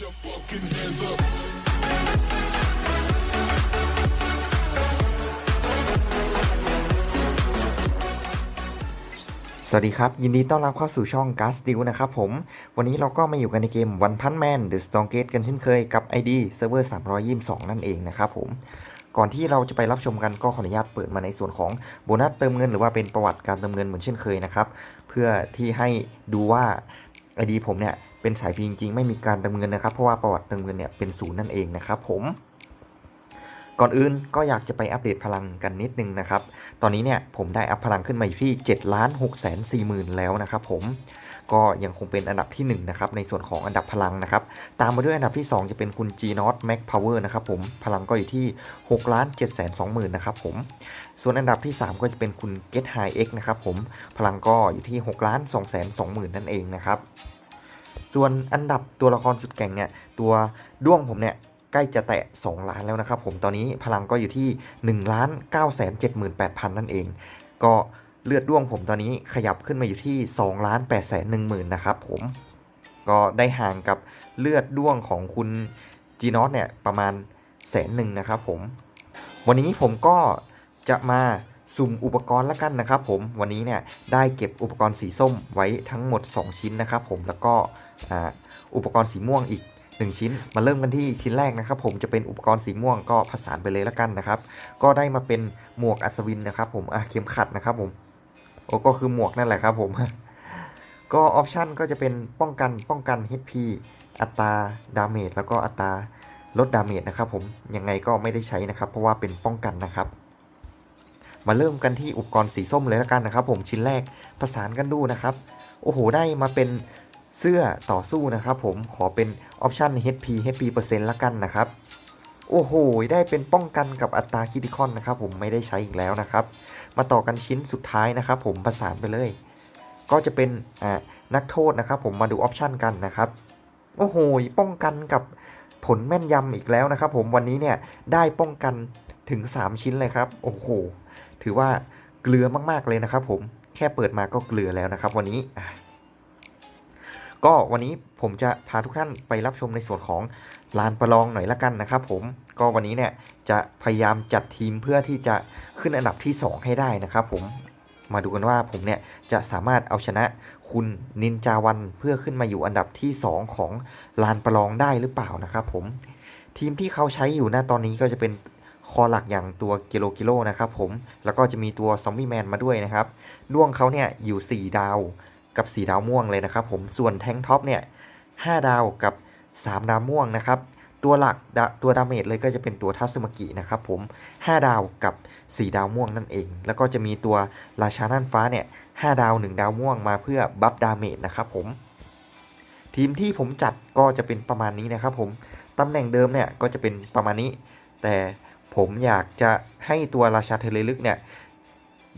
your fucking hands up. สวัสดีครับ ยินดีต้อนรับเข้าสู่ช่อง g a s d e a l นะครับผม วันนี้เราก็มาอยู่กันในเกม One Punch Man The Strongest กันเช่นเคยกับ ID Server 322 นั่นเองนะครับผม ก่อนที่เราจะไปรับชมกันก็ขออนุญาตเปิดมาในส่วนของโบนัสเติมเงินหรือว่าเป็นประวัติการเติมเงินเหมือนเช่นเคยนะครับ เพื่อที่ให้ดูว่า ID ผมเนี่ย เป็นสายฟรีจริงๆ ไม่มีการเติมเงินนะครับ เพราะว่าประวัติเติมเงินเนี่ยเป็นศูนย์นั่นเองนะครับผม ก่อนอื่นก็อยากจะไปอัปเดตพลังกันนิดนึงนะครับ ตอนนี้เนี่ยผมได้อัพพลังขึ้นมาอยู่ที่7ล้าน6แสน4หมื่นแล้วนะครับผม ก็ยังคงเป็นอันดับที่1นะครับในส่วนของอันดับพลังนะครับ ตามมาด้วยอันดับที่ 2 จะเป็นคุณ G n o t Max Power นะครับผม พลังก็อยู่ที่6ล้าน7แสน2หมื่นนะครับผม ส่วนอันดับที่ 3 ก็จะเป็นคุณ Get High X นะครับผม พลังก็อยู่ที่6ล้าน2แสน2หมื่นนั่นเองนะครับ ส่วนอันดับตัวละครสุดแก่งเนี่ยตัวด้วงผมเนี่ยใกล้จะแตะ 2 ล้านแล้วนะครับผมตอนนี้พลังก็อยู่ที่1ล้าน9แสน78,000 นั่นเอง ก็เลือดด้วงผมตอนนี้ขยับขึ้นมาอยู่ที่2ล้าน8แสน1หมื่นนะครับผมก็ได้ห่างกับเลือดด้วงของคุณจีนอสเนี่ยประมาณแสนหนึ่งนะครับผม วันนี้ผมก็จะมา สุ่มอุปกรณ์ละกันนะครับผมวันนี้เนี่ยได้เก็บอุปกรณ์สีส้มไว้ทั้งหมด 2 ชิ้นนะครับผมแล้วก็อ่าอุปกรณ์สีม่วงอีก 1 ชิ้น มาเริ่มกันที่ชิ้นแรกนะครับผมจะเป็นอุปกรณ์สีม่วงก็ผสานไปเลยละกันนะครับ ก็ได้มาเป็นหมวกอัศวินนะครับผมอะเข็มขัดนะครับผมโอ้ก็คือหมวกนั่นแหละครับผมก็ออปชันก็จะเป็นป้องกันป้องกัน HP อัตราดาเมจแล้วก็อัตราลดดาเมจนะครับผมยังไงก็ไม่ได้ใช้นะครับ เพราะว่าเป็นป้องกันนะครับ มาเริ่มกันที่อุปกรณ์สีส้มเลยละกันนะครับ ผมชิ้นแรกผสานกันดูนะครับ โอ้โหได้มาเป็นเสื้อต่อสู้นะครับ ผมขอเป็นออปชัน HP HP เปอร์เซ็นต์ละกันนะครับโอ้โห ได้เป็นป้องกันกับอัตราคิติคอนนะครับ ผมไม่ได้ใช้อีกแล้วนะครับ มาต่อกันชิ้นสุดท้ายนะครับ ผมประสานไปเลย ก็จะเป็นอ่านักโทษนะครับ ผมมาดูออปชันกันนะครับ โอ้โห ป้องกันกับผลแม่นยำอีกแล้วนะครับ ผมวันนี้เนี่ยได้ป้องกันถึง 3 ชิ้นเลยครับ โอ้โห ถือว่าเกลือมากๆเลยนะครับ ผมแค่เปิดมาก็เกลือแล้วนะครับ วันนี้ก็วันนี้ผมจะพาทุกท่านไปรับชมในส่วนของลานประลองหน่อยละกันนะครับ ผมก็วันนี้เนี่ยจะพยายามจัดทีมเพื่อที่จะขึ้นอันดับที่ 2 ให้ได้นะครับ ผมมาดูกันว่าผมเนี่ยจะสามารถเอาชนะคุณนินจาวันเพื่อขึ้นมาอยู่อันดับที่ 2 ของลานประลองได้หรือเปล่านะครับ ผมทีมที่เขาใช้อยู่น้าตอนนี้ก็จะเป็น คอหลักอย่างตัวกิโลกิโลนะครับผมแล้วก็จะมีตัวซอมบี้แมนมาด้วยนะครับด้วงเขาเนี่ยอยู่ 4 ดาวกับ 4 ดาวม่วงเลยนะครับผมส่วนแทงท็อปเนี่ย5ดาวกับ 3 ดาวม่วงนะครับตัวหลักตัวดาเมจเลยก็จะเป็นตัวทัสมากินะครับผม 5 ดาวกับ 4 ดาวม่วงนั่นเอง แล้วก็จะมีตัวราชาน่านฟ้าเนี่ย5ดาว 1 ดาวม่วงมาเพื่อบัฟดาเมจนะครับผม ทีมที่ผมจัดก็จะเป็นประมาณนี้นะครับผม ตำแหน่งเดิมเนี่ยก็จะเป็นประมาณนี้ แต่ ผมอยากจะให้ตัวราชาเทเลลึกเนี่ย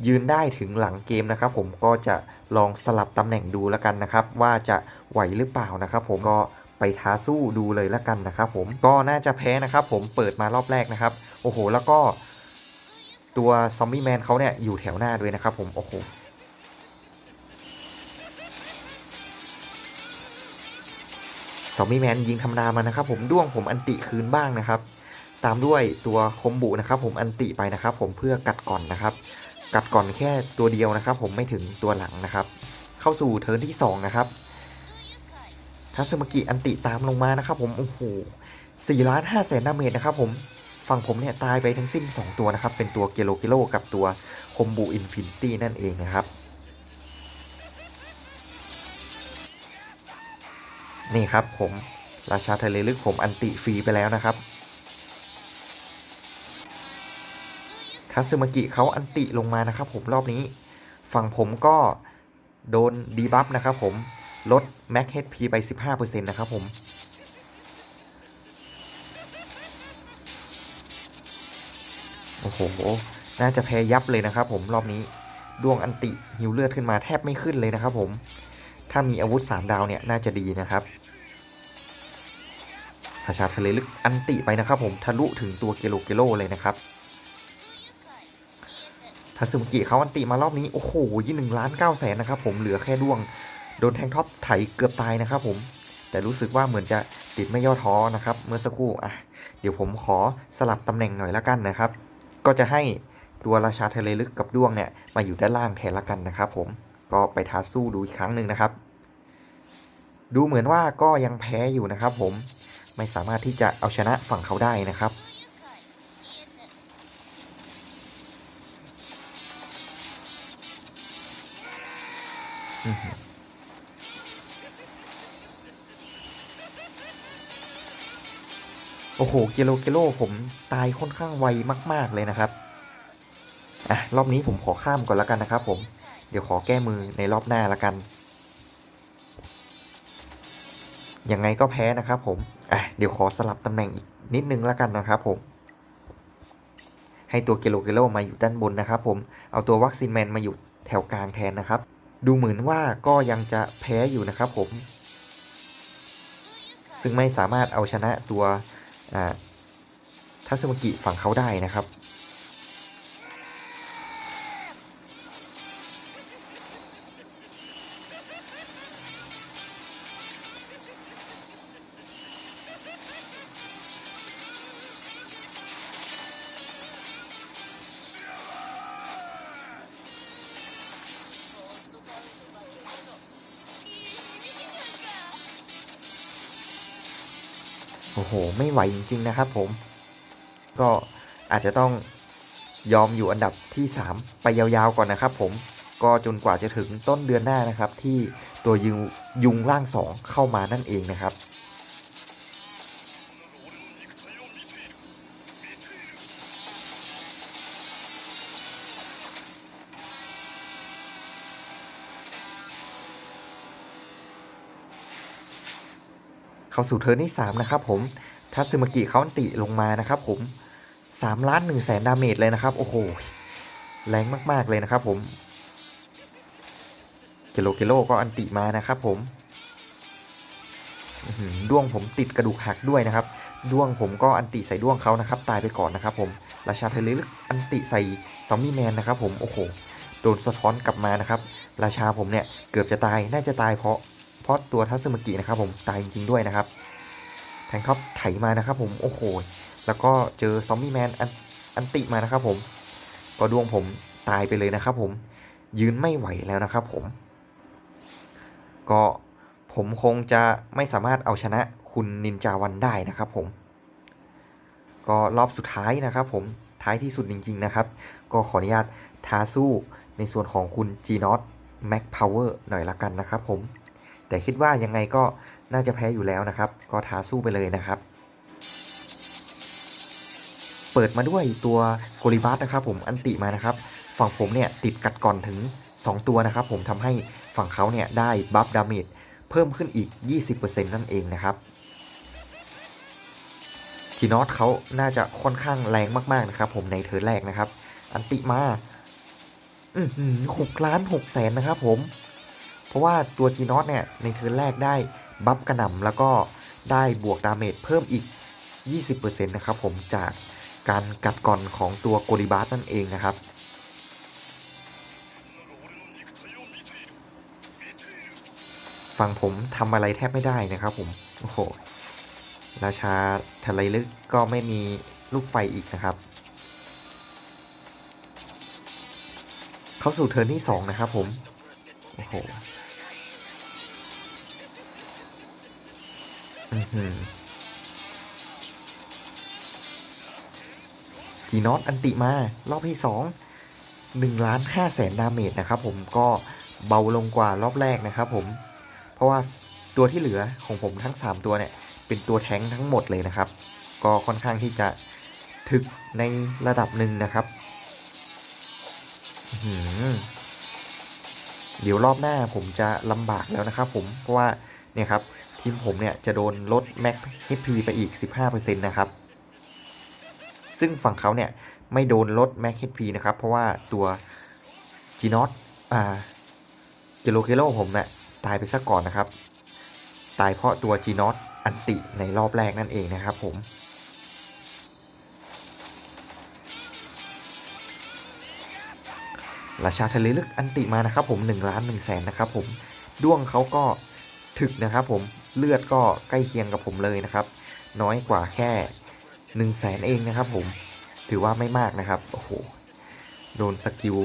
ยืนได้ถึงหลังเกมนะครับ ผมก็จะลองสลับตำแหน่งดูแล้วกันนะครับ ว่าจะไหวหรือเปล่านะครับ ผมก็ไปท้าสู้ดูเลยแล้วกันนะครับ ผมก็น่าจะแพ้นะครับ ผมเปิดมารอบแรกนะครับ โอ้โห แล้วก็ ตัวซอมบี้แมนเขาเนี่ยอยู่แถวหน้าด้วยนะครับ ผมโอ้โหซอมบี้แมนยิงธรรมดามานะครับ ผมด้วงผมอันติคืนบ้างนะครับ ตามด้วยตัวคมบุนะครับ ผมอันติไปนะครับ ผมเพื่อกัดก่อนนะครับ กัดก่อนแค่ตัวเดียวนะครับ ผมไม่ถึงตัวหลังนะครับ เข้าสู่เทิร์นที่ 2 นะครับทัสมกิอันติตามลงมานะครับ ผมโอ้โหสี่ล้านห้าแสนดาเมจนะครับ ผมฝั่งผมเนี่ยตายไปทั้งสิ้น 2 ตัวนะครับ เป็นตัวเกโลเกโลกับตัวคมบุอินฟินิตี้นั่นเองนะครับนี่ครับผมราชาทะเลลึกผมอันติฟรีไปแล้วนะครับ ทัสึมากิเขาอันติลงมานะครับผมรอบนี้ ฝั่งผมก็โดนดีบัฟนะครับผม ลดแม็กเฮดพีไป 15%นะครับผม โอ้โห น่าจะแพ้ยับเลยนะครับผมรอบนี้ ดวงอันติหิวเลือดขึ้นมาแทบไม่ขึ้นเลยนะครับผม ถ้ามีอาวุธ 3 ดาวเนี่ย น่าจะดีนะครับราชาทะเลลึกอันติไปนะครับผมทะลุถึงตัวเกโลเกโลเลยนะครับ ทัสึมกิเขาอันติมารอบนี้ โอ้โหยี่หนึ่งล้านเก้าแสนนะครับผมเหลือแค่ด้วง โดนแทงท็อปไถเกือบตายนะครับผมแต่รู้สึกว่าเหมือนจะตจิตไม่ย่อท้อนะครับ เมื่อสักครู่อะเดี๋ยวผมขอสลับตำแหน่งหน่อยละกันนะครับ ก็จะให้ตัวราชาทะเลลึกกับด้วงเนี่ยมาอยู่ด้านล่างแทนละกันนะครับผมก็ไปท้าสู้ดูอีกครั้งหนึ่งนะครับ ดูเหมือนว่าก็ยังแพ้อยู่นะครับผมไม่สามารถที่จะเอาชนะฝั่งเขาได้นะครับ โอ้โหเกโลเกโลผมตายค่อนข้างไวมาก ๆเลยนะครับอะรอบนี้ผมขอข้ามก่อนล้วกันนะครับผมเดี๋ยวขอแก้มือในรอบหน้าละกันยังไงก็แพ้นะครับผมอะเดี๋ยวขอสลับตำแหน่งอีกนิดนึงล้วกันนะครับผมให้ตัวเกโลเกโลมาอยู่ด้านบนนะครับผมเอาตัววัคซีนแมนมาอยู่แถวกลางแทนนะครับ ดูเหมือนว่าก็ยังจะแพ้อยู่นะครับผม ซึ่งไม่สามารถเอาชนะตัว ทัศมกิฝั่งเขาได้นะครับ โอ้โห ไม่ไหวจริง ๆ นะครับผม ก็อาจจะต้องยอมอยู่อันดับที่ 3 ไปยาวๆก่อนนะครับผมก็จนกว่าจะถึงต้นเดือนหน้านะครับ ที่ตัวยุงยุงร่าง 2 เข้ามานั่นเองนะครับ เข้าสู่เทิร์นที่3นะครับผมทัซึมากิเขาอันติลงมานะครับผม3ล้าน1แสนดาเมจเลยนะครับ โอ้โห แรงมาก ๆ เลยนะครับผม เกโลเกโลก็อันติมานะครับผมด้วงผมติดกระดูกหักด้วยนะครับ ด้วงผมก็อันติใส่ด้วงเขานะครับ ตายไปก่อนนะครับผม ราชาเทเลลึกอันติใส่ซอมบี้แมนนะครับผม โอ้โห โดนสะท้อนกลับมานะครับ ราชาผมเนี่ยเกือบจะตาย น่าจะตายเพราะ ราะตัวทัศมกินะครับผมตายจริงๆด้วยนะครับแทงท็อปไถมานะครับผมโอ้โหแล้วก็เจอซอมบี้แมนอันติมานะครับผมก็ดวงผมตายไปเลยนะครับผมยืนไม่ไหวแล้วนะครับผม ก็ผมคงจะไม่สามารถเอาชนะคุณนินจาวันได้นะครับผม ก็รอบสุดท้ายนะครับผมท้ายที่สุดจริง ๆนะครับ ก็ขออนุญาตท้าสู้ในส่วนของคุณ g n o t Max Power หน่อยละกันนะครับผม แต่คิดว่ายังไงก็น่าจะแพ้อยู่แล้วนะครับ ก็ท้าสู้ไปเลยนะครับ เปิดมาด้วยตัวโกลิบัสนะครับ ผมอันติมานะครับ ฝั่งผมเนี่ยติดกัดก่อนถึง 2 ตัวนะครับ ผมทำให้ฝั่งเขาเนี่ยได้บัฟดาเมจเพิ่มขึ้นอีก 20%นั่นเองนะครับทีนอตเขาน่าจะค่อนข้างแรงมากๆนะครับ ผมในเทิร์นแรกนะครับ อันติมาอือหือหกล้านหกแสนนะครับ ผม เพราะว่าตัว g n o t เนี่ยในเทิร์นแรกได้บัฟกระหน่ำแล้วก็ได้บวกดาเมจเพิ่มอีก 20%นะครับผมจากการกัดก่อนของตัวโกลิบาสนั่นเองนะครับฝั่งผมทำอะไรแทบไม่ได้นะครับผม โอ้โห ราชาทะเลลึกก็ไม่มีลูกไฟอีกนะครับ เข้าสู่เทิร์นที่ 2 นะครับผม โอ้โห จีนอตอันติมา รอบที่สองหนึ่งล้านห้าแสนดาเมจนะครับผมก็เบาลงกว่ารอบแรกนะครับผม เพราะว่าตัวที่เหลือของผมทั้ง 3 ตัวเนี่ย เป็นตัวแท้งทั้งหมดเลยนะครับ ก็ค่อนข้างที่จะถึกในระดับหนึ่งนะครับเดี๋ยวรอบหน้าผมจะลำบากแล้วนะครับผมเพราะว่าเนี่ยครับ ทีมผมเนี่ยจะโดนลดแม็ก HP ไปอีก 15%นะครับ ซึ่งฝั่งเขาเนี่ยไม่โดนลดแม็ก HP นะครับ เพราะว่าตัว g n o t อ่าเจโลเคโลผมเนี่ยตายไปซะก่อนนะครับ ตายเพราะตัว g n o t อันติในรอบแรกนั่นเองนะครับผมราชาทะเลลึกอันติมานะครับผม1ล้าน1แสนนะครับผมด้วงเขาก็ถึกนะครับผม เลือดก็ใกล้เคียงกับผมเลยนะครับ น้อยกว่าแค่1นึ่งแสนเองนะครับผมถือว่าไม่มากนะครับโอ้โหโดนสกิล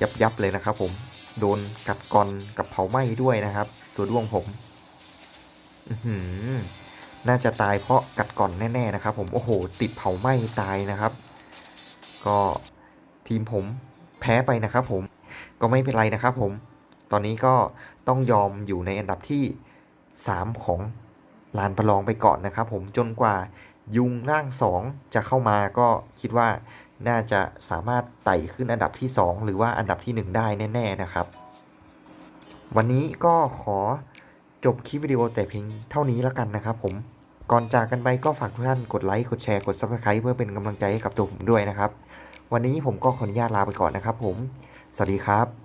ยับยับๆเลยนะครับ ผมโดนกัดกรกับเผาไหม้ด้วยนะครับ ตัวด้วงผมน่าจะตายเพราะกัดก่อนแน่ๆนะครับ ผมโอ้โห ติดเผาไหม้ตายนะครับ ก็ทีมผมแพ้ไปนะครับ ผมก็ไม่เป็นไรนะครับ ผม ตอนนี้ก็ต้องยอมอยู่ในอันดับที่ 3 ของลานประลองไปก่อนนะครับ ผมจนกว่ายุงร่าง 2 จะเข้ามาก็คิดว่าน่าจะสามารถไต่ขึ้นอันดับที่ 2 หรือว่าอันดับที่ 1 ได้แน่ ๆนะครับ วันนี้ก็ขอจบคลิปวิดีโอแต่เพียงเท่านี้แล้วกันนะครับ ผมก่อนจากกันไปก็ฝากทุกท่านกดไลค์กดแชร์กด Subscribe เพื่อเป็นกำลังใจให้กับตัวผมด้วยนะครับ วันนี้ผมก็ขออนุญาตลาไปก่อนนะครับ ผม สวัสดีครับ